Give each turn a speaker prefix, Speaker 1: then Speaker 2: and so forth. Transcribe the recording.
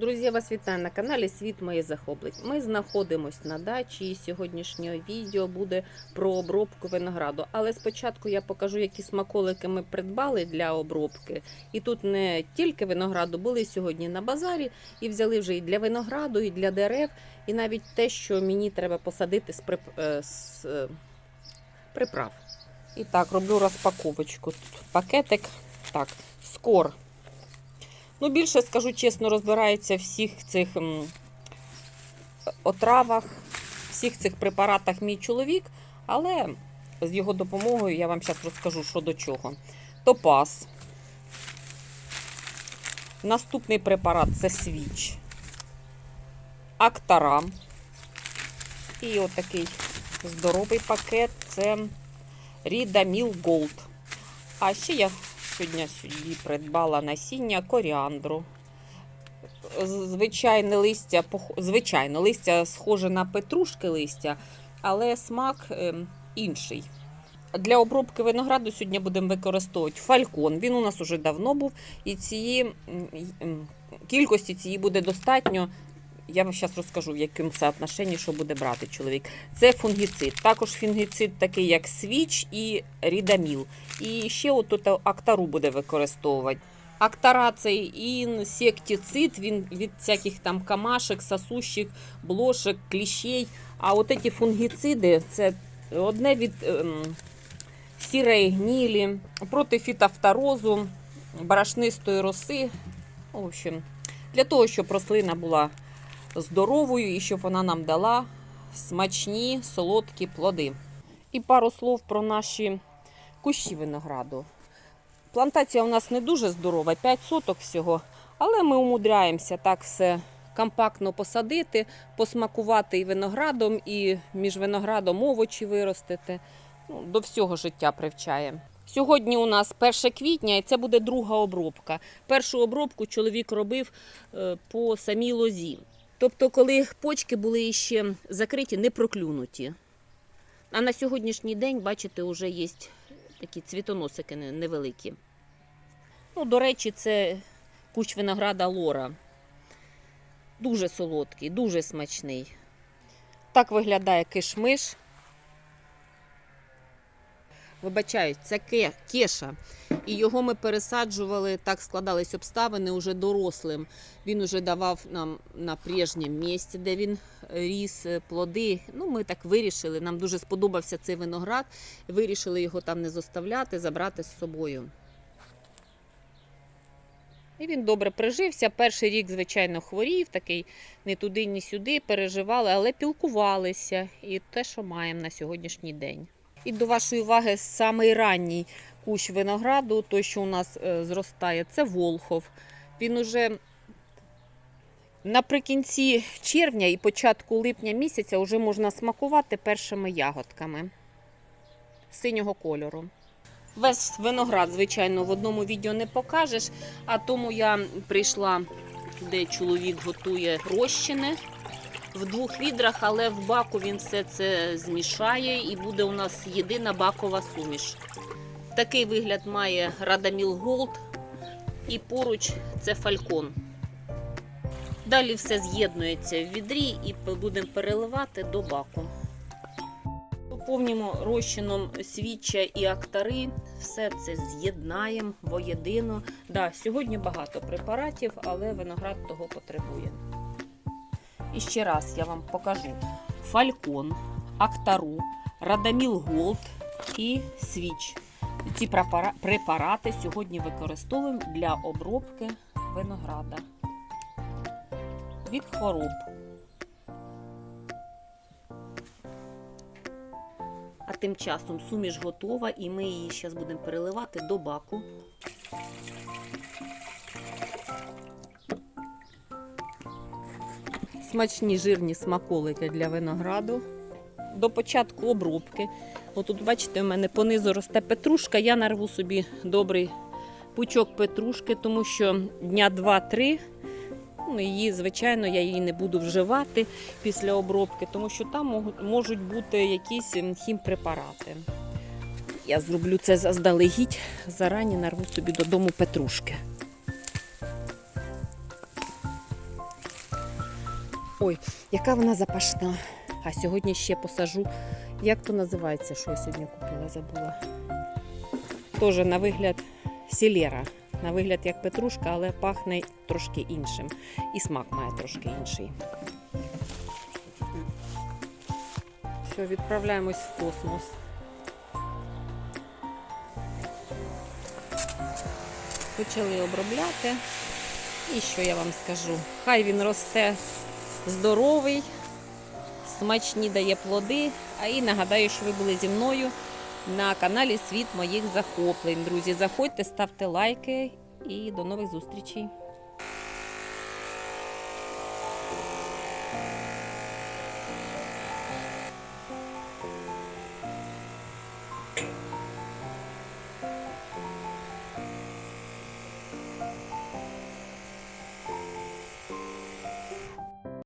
Speaker 1: Друзі, вас вітаю на каналі Світ моє захоплень. Ми знаходимося на дачі і сьогоднішнє відео буде про обробку винограду. Але спочатку я покажу, які смаколики ми придбали для обробки. І тут не тільки винограду були сьогодні на базарі і взяли вже і для винограду, і для дерев, і навіть те, що мені треба посадити з, прип... е, з е, приправ. І так, роблю розпаковочку. Тут пакетик. Так, скор. Ну, більше скажу чесно, розбирається в всіх цих отравах, всіх цих препаратах мій чоловік, але з його допомогою я вам зараз розкажу, що до чого. Топаз. Наступний препарат це свіч. Актарам. І отакий здоровий пакет це Рідаміл Голд. А ще я сьогодні сюди придбала насіння коріандру. Звичайне листя, звичайно, листя схоже на петрушки листя, але смак ем, інший. Для обробки винограду сьогодні будемо використовувати фалькон. Він у нас уже давно був, і цієї кількості цієї буде достатньо. Я вам зараз розкажу, в якому соотношенні, що буде брати чоловік. Це фунгіцид. Також фунгіцид такий, як свіч і рідаміл. І ще от актару буде використовувати. Актара це інсектицид, він від всяких там камашек, сосущих, блошек, кліщей. А от ці фунгіциди це одне від ем, сірої гнілі, проти фітофторозу, барашнистої роси. В общем, для того, щоб рослина була здоровою і щоб вона нам дала смачні солодкі плоди. І пару слов про наші кущі винограду. Плантація у нас не дуже здорова, 5 соток всього, але ми умудряємося так все компактно посадити, посмакувати і виноградом, і між виноградом овочі виростити. Ну, до всього життя привчає. Сьогодні у нас 1 квітня і це буде друга обробка. Першу обробку чоловік робив е, по самій лозі. Тобто, коли почки були ще закриті, не проклюнуті. А на сьогоднішній день, бачите, вже є такі цвітоносики невеликі. Ну, до речі, це кущ винограда Лора. Дуже солодкий, дуже смачний. Так виглядає кишмиш. Вибачаю, це ке- кеша. І його ми пересаджували, так складались обставини уже дорослим. Він уже давав нам на прежньому місці, де він ріс е, плоди. Ну, ми так вирішили. Нам дуже сподобався цей виноград. Вирішили його там не зоставляти, забрати з собою. І він добре прижився. Перший рік, звичайно, хворів, такий ні туди, ні сюди, переживали, але пілкувалися. І те, що маємо на сьогоднішній день. І до вашої уваги самий ранній кущ винограду, той, що у нас е, зростає, це Волхов. Він уже наприкінці червня і початку липня місяця вже можна смакувати першими ягодками синього кольору. Весь виноград, звичайно, в одному відео не покажеш, а тому я прийшла, де чоловік готує розчини в двох відрах, але в баку він все це змішає і буде у нас єдина бакова суміш. Такий вигляд має Радаміл Голд і поруч це фалькон. Далі все з'єднується в відрі і будемо переливати до баку. Поповнімо розчином свіччя і актари, все це з'єднаємо воєдино. Да, сьогодні багато препаратів, але виноград того потребує. І ще раз я вам покажу: фалькон, актару, радаміл голд і свіч. Ці препарати сьогодні використовуємо для обробки винограда від хвороб. А тим часом суміш готова, і ми її зараз будемо переливати до баку. Смачні жирні смаколики для винограду. До початку обробки. Отут, бачите, у мене понизу росте петрушка. Я нарву собі добрий пучок петрушки, тому що дня 2-3. Ну, її, звичайно, я її не буду вживати після обробки, тому що там можуть- бути якісь хімпрепарати. Я зроблю це заздалегідь, зарані нарву собі додому петрушки. Ой, яка вона запашна. А сьогодні ще посажу. Як то називається, що я сьогодні купила, забула. Теж на вигляд сілера. На вигляд як петрушка, але пахне трошки іншим. І смак має трошки інший. Все, відправляємось в космос. Почали обробляти. І що я вам скажу? Хай він росте здоровий, смачні дає плоди. А і нагадаю, що ви були зі мною на каналі Світ моїх захоплень. Друзі, заходьте, ставте лайки і до нових зустрічей.